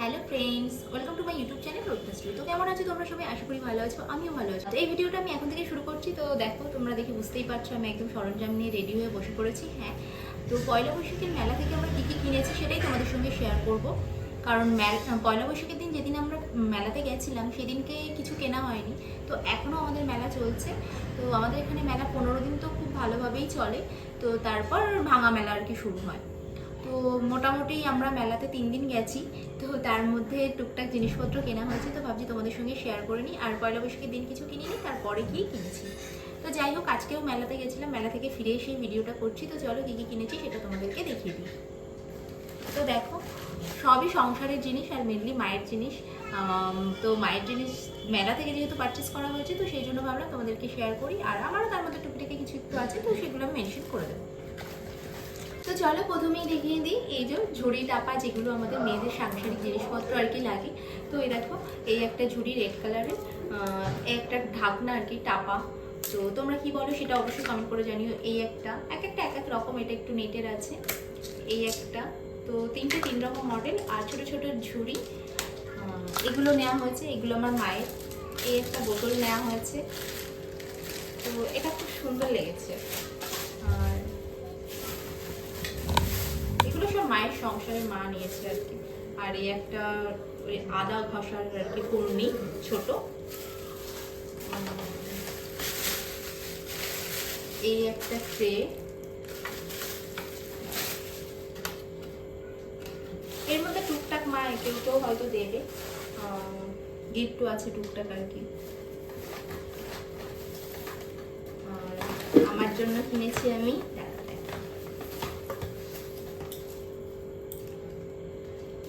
Hello friends welcome to my YouTube channel রোডকাস্ট্রি তো কেমন আছো তোমরা সবাই? আশা করি ভালো আছো, আমিও ভালো আছি। তো এই ভিডিওটা আমি এখন থেকে শুরু করছি। তো দেখো, তোমরা দেখে বুঝতেই পারছ, আমি একদম সরঞ্জাম নিয়ে রেডি হয়ে বসে পড়েছি হ্যাঁ। তো পয়লা বৈশাখের মেলা থেকে আমরা কী কী কিনেছি সেটাই তোমাদের সঙ্গে শেয়ার করব। কারণ মেলা পয়লা বৈশাখের দিন যেদিন আমরা মেলাতে গেছিলাম, সেদিনকে কিছু কেনা হয়নি। তো এখনও আমাদের মেলা চলছে। তো আমাদের এখানে মেলা পনেরো দিন তো খুব ভালোভাবেই চলে। তো তারপর ভাঙা মেলা আর কি শুরু হয়। মোটামুটি আমরা মেলাতে তিন দিন গেছি, তো তার মধ্যে টুকটাক জিনিসপত্র কেনা হয়েছে, তো ভাবছি তোমাদের সঙ্গে শেয়ার করে নিই। আর পয়লা বৈশাখের দিন কিছু কিনি কিনিনি, তারপরে গিয়ে কিনেছি? তো যাই হোক, আজকেও মেলাতে গেছিলাম, মেলা থেকে ফিরে এসে ভিডিওটা করছি। তো চলো কী কী কিনেছি সেটা তোমাদেরকে দেখিয়ে দিই। তো দেখো, সবই সংসারের জিনিস আর মেনলি মায়ের জিনিস। তো মায়ের জিনিস মেলা থেকে যেহেতু পারচেস করা হয়েছে, তো সেই জন্য ভাবলাম তোমাদেরকে শেয়ার করি। আর আমারও তার মধ্যে টুকিটাকি কিছু একটু আছে, তো সেগুলো আমি মেনশন করে দেবো। চলো প্রথমেই দেখিয়ে দিই, এই যে ঝুড়ি টাপা যেগুলো আমাদের মেয়েদের সাংসারিক জিনিসপত্র আর কি লাগে। তো এই দেখো, এই একটা ঝুড়ি রেড কালারের একটা ঢাকনা আর কি টাপা। তো তোমরা কি বলো সেটা অবশ্যই কমেন্ট করে জানিও, এই একটা, এক একটা এক এক রকম, এটা একটু নেটের আছে। এই একটা, তো তিনটে তিন রকম মডেল আর ছোট ছোট ঝুড়ি এগুলো নেওয়া হয়েছে, এগুলো আমার মায়ের। এই একটা বোতল নেওয়া হয়েছে। তো এটা খুব সুন্দর লেগেছে। আর মায়ের সংসারে মা নিয়েছে আর কি। আর এই একটা ওই আদা ঘষার আর কি কর্নি ছোট। এই একটা ট্রে। এর মধ্যে টুকটাক মা কেউ কেউ হয়তো দেবে। গিফটও আছে টুকটাক আর কি। আমার জন্য কিনেছি আমি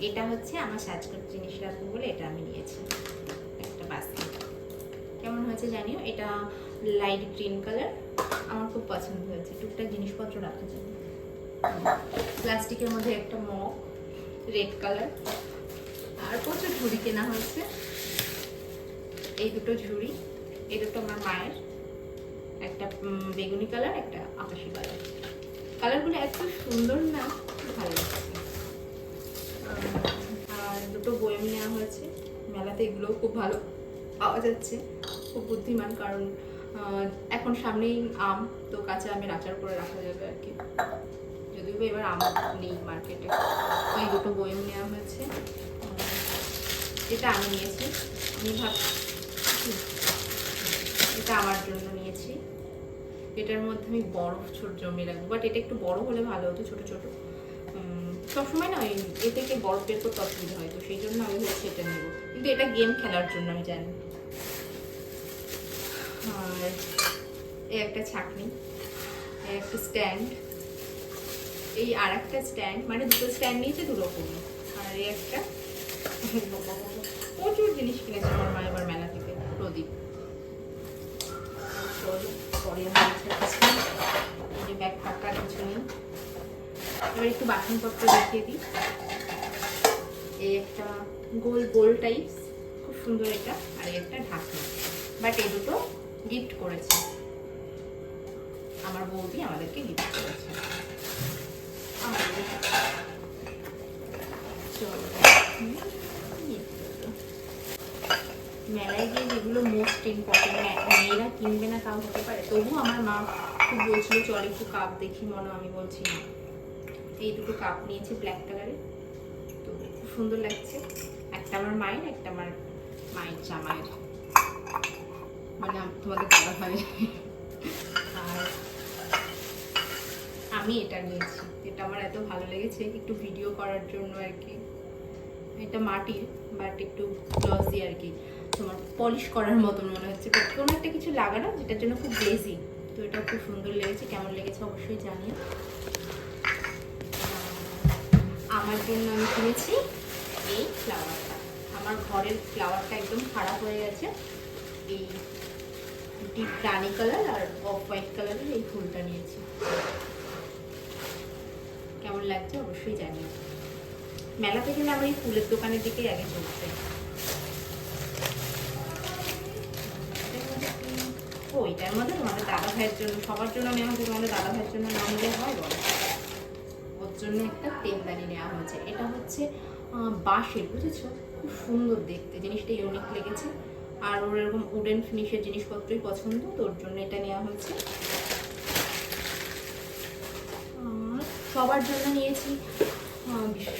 এটা হচ্ছে আমার সাজগোজ জিনিস রাখব বলে এটা আমি নিয়েছি। একটা বাস্কেট কেমন হয়েছে জানিও? এটা লাইট গ্রিন কালার আমার খুব পছন্দ হয়েছে। টুকটাক জিনিসপত্র রাখার জন্য প্লাস্টিকের মধ্যে একটা মগ রেড কালার আর প্রচুর ঝুড়ি কেনা হয়েছে। এই দুটো ঝুড়ি। এই দুটো আমার মায়ের। একটা বেগুনি কালার একটা আকাশি কালার কালারগুলো এত সুন্দর না ভালো লাগছে। আর দুটো বয়ম নেওয়া হয়েছে। মেলাতে এগুলো খুব ভালো পাওয়া যাচ্ছে, খুব বুদ্ধিমান, কারণ এখন সামনেই আম, তো কাঁচা আমের আচার করে রাখা যাবে আর কি। যদিও এবার আম নেই মার্কেটে এই দুটো বয়ম নেওয়া হয়েছে। এটা আমি নিয়েছি। আমি ভাবছি এটা আমার জন্য নিয়েছি। এটার মধ্যে আমি বরফ ছোট জমিয়ে রাখব বাট এটা একটু বড় হলে ভালো হতো, ছোট ছোট। সবসময় না ওই এ থেকে বরফ বের করতে অসুবিধা হয় তো সেই জন্য আমি হচ্ছে এটা নেব। কিন্তু এটা গেম খেলার জন্য আমি জানি। আর এই একটা ছাকনি একটা স্ট্যান্ড এই আর একটা স্ট্যান্ড মানে দুটো স্ট্যান্ড নিয়েছে দু আর এই একটা প্রচুর জিনিস কিনেছে আমার মা এবার মেলা থেকে প্রদীপ। চলো, পরে ব্যাগ ফাঁকা কিছু নেই। এবার একটু বাসনপত্র দেখিয়ে দিই। এই একটা গোল গোল টাইপস খুব সুন্দর এটা আর একটা ঢাকনা। বাট এই দুটো গিফট করেছে। আমার বৌদি আমাদেরকে গিফট করেছে। মেলায় গিয়ে যেগুলো মোস্ট ইম্পর্টেন্ট মেয়েরা কিনবে না তাও হতে পারে। তবু আমার মা খুব বলছিল, চল একটু কাপ দেখি মনে আমি বলছি না। এই দুটো কাপ নিয়েছি ব্ল্যাক কালারের তো খুব সুন্দর লাগছে। একটা আমার মায়ের, একটা আমার মায়ের জামাইয়ের। মানে তোমাদের দাদা ভাইয়ের। আর আমি এটা নিয়েছি। এটা আমার এত ভালো লেগেছে একটু ভিডিও করার জন্য আর কি। এটা মাটির বাট একটু গ্লসি আর কি। তোমার পলিশ করার মতন মনে হচ্ছে। বাট কোনো একটা কিছু লাগানো যেটার জন্য খুব গ্লেজি তো এটা খুব সুন্দর লেগেছে। কেমন লেগেছে অবশ্যই জানিও। আমার জন্য আমি কিনেছি এই ফ্লাওয়ারটা আমার ঘরের ফ্লাওয়ারটা একদম খারাপ হয়ে গেছে। এই ডিপ রানি কালার আর অফ হোয়াইট কালারের এই ফুলটা নিয়েছি। কেমন লাগছে অবশ্যই জানিও। মেলাতে গেলে আমার এই ফুলের দোকানের দিকেই আগে চলছে। ও, এটার মধ্যে তোমাদের দাদা ভাইয়ের জন্য, সবার জন্য নেওয়া হচ্ছে তোমাদের দাদা ভাইয়ের জন্য না নিলে হয় বলো। জন্য একটা তেলদানি নেওয়া হয়েছে। এটা হচ্ছে বাঁশের, বুঝেছ? খুব সুন্দর দেখতে। জিনিসটা ইউনিক লেগেছে। আর ওর এরকম উডেন ফিনিশের জিনিসপত্রই পছন্দ, তো ওর জন্য এটা নেওয়া হয়েছে। সবার জন্য নিয়েছি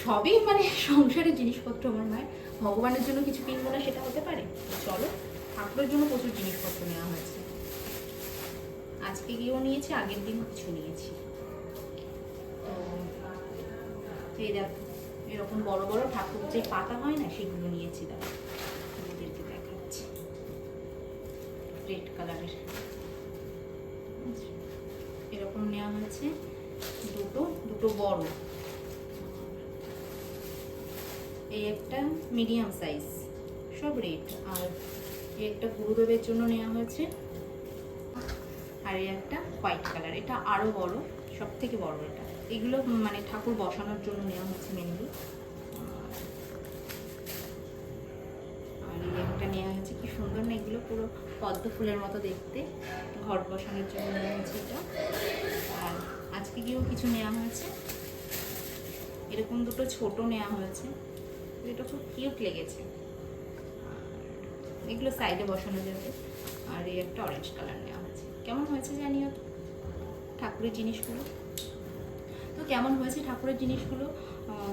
সবই মানে সংসারের জিনিসপত্র আমার মায়ের। ভগবানের জন্য কিছু কিনবো না, সেটা হতে পারে। চলো, ঠাকুরের জন্য প্রচুর জিনিসপত্র নেওয়া হয়েছে। আজকে গিয়েও নিয়েছি, আগের দিনও কিছু নিয়েছি। এই দেখো, এরকম বড় বড় ঠাকুর যে পাতা হয় না, সেগুলো নিয়েছি দাদা তোমাদেরকে দেখাচ্ছি। রেড কালারের। এরকম নেওয়া হয়েছে দুটো দুটো বড়। এই একটা মিডিয়াম সাইজ, সব রেড। আর এই একটা গুরুদেবের জন্য নেওয়া হয়েছে। আর এই একটা হোয়াইট কালার, এটা আরও বড়। সব থেকে বড় এটা। এগুলো মানে ঠাকুর বসানোর জন্য নেওয়া হচ্ছে মেনলি আর এই একটা নেওয়া হয়েছে, কি সুন্দর না, এগুলো পুরো পদ্ম ফুলের মতো দেখতে। ঘর বসানোর জন্য নেওয়া হয়েছে এটা। আর আজকে গিয়েও কিছু নেওয়া হয়েছে। এরকম দুটো ছোট নেওয়া হয়েছে। এটা খুব কিউট লেগেছে। এগুলো সাইডে বসানো যাবে। আর এই একটা অরেঞ্জ কালার নেওয়া হয়েছে। কেমন হয়েছে জানিও তো? ঠাকুরের জিনিসগুলো? তো কেমন হয়েছে ঠাকুরের জিনিসগুলো?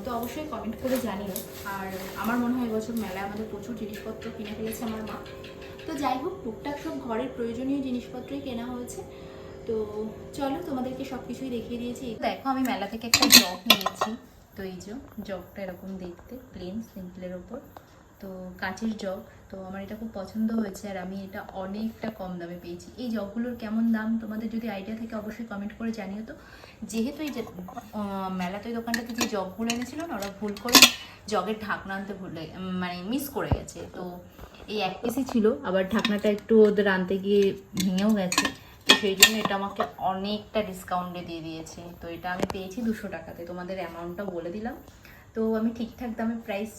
তো অবশ্যই কমেন্ট করে জানিও। আর আমার মনে হয় এবছর মেলায় আমাদের প্রচুর জিনিসপত্র কিনে ফেলেছে আমার মা। তো যাই হোক, টুকটাক সব ঘরের প্রয়োজনীয় জিনিসপত্রই কেনা হয়েছে। তো চলো তোমাদেরকে সব কিছুই দেখিয়ে দিয়েছি। দেখো, আমি মেলা থেকে একটা জগ নিয়েছি। তো এই জগটা এরকম দেখতে প্লেন সিম্পলের ওপর। তো কাঁচের জগ, তো আমার এটা খুব পছন্দ হয়েছে আর আমি এটা অনেকটা কম দামে পেয়েছি। এই জগগুলোর কেমন দাম তোমাদের যদি আইডিয়া থাকে অবশ্যই কমেন্ট করে জানিও তো। যেহেতু এই যে মেলাতে দোকানটাতে যে জগগুলো এনেছিল না, ওরা ভুল করে জগের ঢাকনা আনতে ভুলে মানে মিস করে গেছে। তো এই এক পিসই ছিল, আবার ঢাকনাটা একটু ওদের আনতে গিয়ে ভেঙেও গেছে। তো সেই জন্য এটা আমাকে অনেকটা ডিসকাউন্টে দিয়ে দিয়েছে। তো এটা আমি পেয়েছি দুশো টাকাতে। তোমাদের অ্যামাউন্টটা বলে দিলাম। তো আমি ঠিকঠাক দামে প্রাইস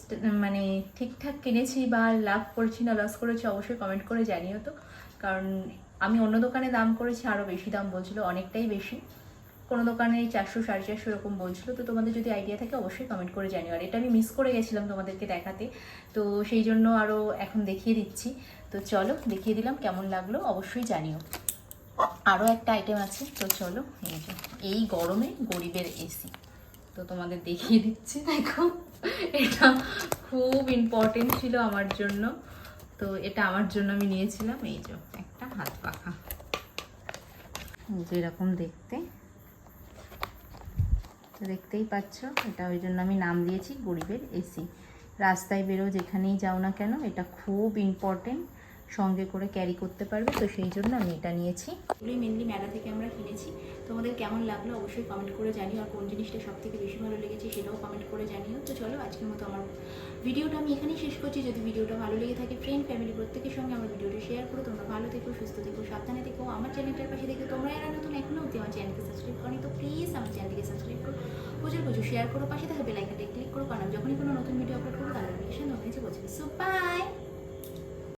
মানে ঠিকঠাক কিনেছি বা লাভ করেছি না লস করেছি অবশ্যই কমেন্ট করে জানিও তো। কারণ আমি অন্য দোকানে দাম করেছি আরও বেশি দাম বলছিল, অনেকটাই বেশি। কোনো দোকানে চারশো, সাড়ে চারশো এরকম বলছিল, তো তোমাদের যদি আইডিয়া থাকে অবশ্যই কমেন্ট করে জানিও। আর এটা আমি মিস করে গেছিলাম তোমাদেরকে দেখাতে, তো সেই জন্য আরও এখন দেখিয়ে দিচ্ছি। তো চলো, দেখিয়ে দিলাম কেমন লাগল, অবশ্যই জানিও। আরও একটা আইটেম আছে, তো চলো এই গরমে গরিবের এসি তো তোমাদের দেখিয়ে দিচ্ছি, দেখো। এটা খুব ইম্পর্টেন্ট ছিল আমার জন্য। তো এটা আমার জন্য আমি নিয়েছিলাম। এই যে, একটা হাত পাখা। যেরকম দেখতে। তো দেখতেই পাচ্ছ, এটা ওই জন্য আমি নাম দিয়েছি, গরিবের এসি। রাস্তায় বেরো যেখানেই যাও না কেন, এটা খুব ইম্পর্টেন্ট সঙ্গে করে ক্যারি করতে পারবে, তো সেই জন্য আমি এটা নিয়েছি। এগুলোই মেনলি মেলা থেকে আমরা কিনেছি। তোমাদের কেমন লাগল অবশ্যই কমেন্ট করে জানিও, আর কোন জিনিসটা সব থেকে বেশি ভালো লেগেছে সেটাও কমেন্ট করে জানিও। তো চলো, আজকের মতো আমার ভিডিওটা আমি এখানেই শেষ করছি। যদি ভিডিওটা ভালো লেগে থাকে ফ্রেন্ড ফ্যামিলি প্রত্যেকের সঙ্গে আমার ভিডিওটা শেয়ার করো। তোমরা ভালো থেকো, সুস্থ থেকো, সাবধানে থেকো। আমার চ্যানেলটার পাশে দেখো তোমরা এরা নতুন, এখনও অবধি আমার চ্যানেলকে সাবস্ক্রাইব করো তো প্লিজ আমার চ্যানেলকে সাবস্ক্রাইব করো। প্রচুর প্রচুর শেয়ার করো। পাশে থাকা বেলাইকানটা ক্লিক করো। কারণ যখনই কোনো নতুন ভিডিও আপলোড করব তার নোটিফিকেশন তোমার কাছে পৌঁছবে সো বাই